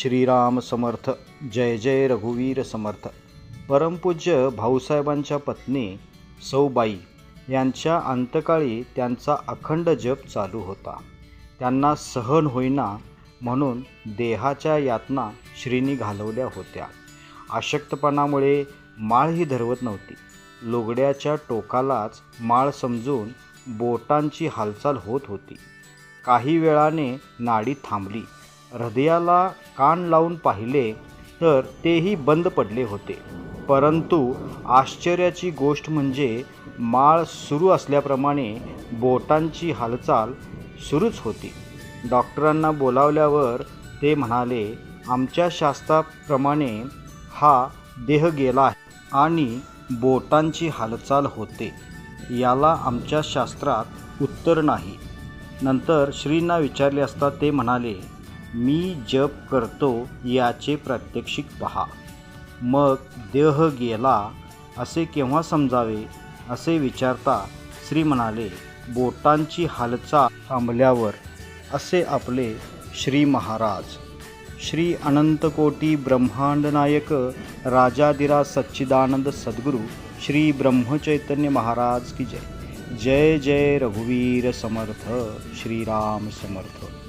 श्रीराम समर्थ जय जय रघुवीर समर्थ. परमपूज्य भाऊसाहेबांच्या पत्नी सौबाई यांच्या अंतकाळी त्यांचा अखंड जप चालू होता. त्यांना सहन होईना म्हणून देहाच्या यातना श्रीनी घालवल्या होत्या. अशक्तपणामुळे माळही धरवत नव्हती. लुगड्याच्या टोकालाच माळ समजून बोटांची हालचाल होत होती. काही वेळाने नाडी थांबली. हृदयाला कान लावून पाहिले तर तेही बंद पडले होते. परंतु आश्चर्याची गोष्ट म्हणजे माळ सुरू असल्याप्रमाणे बोटांची हालचाल सुरूच होती. डॉक्टरांना बोलावल्यावर ते म्हणाले आमच्या शास्त्राप्रमाणे हा देह गेला आहे आणि बोटांची हालचाल होते. याला आमच्या शास्त्रात उत्तर नाही. नंतर श्रींना विचारले असता ते म्हणाले मी जप करतो याचे प्रात्यक्षिक पहा. मग देह गेला असे केव्हा समजावे? असे विचारता श्री म्हणाले बोटांची हालचाल थांबल्यावर असे आपले श्री महाराज. श्री अनंतकोटी ब्रह्मांड नायक सच्चिदानंद सद्गुरू श्री ब्रह्मचैतन्य महाराज की जय. जय जय रघुवीर समर्थ श्रीराम समर्थ.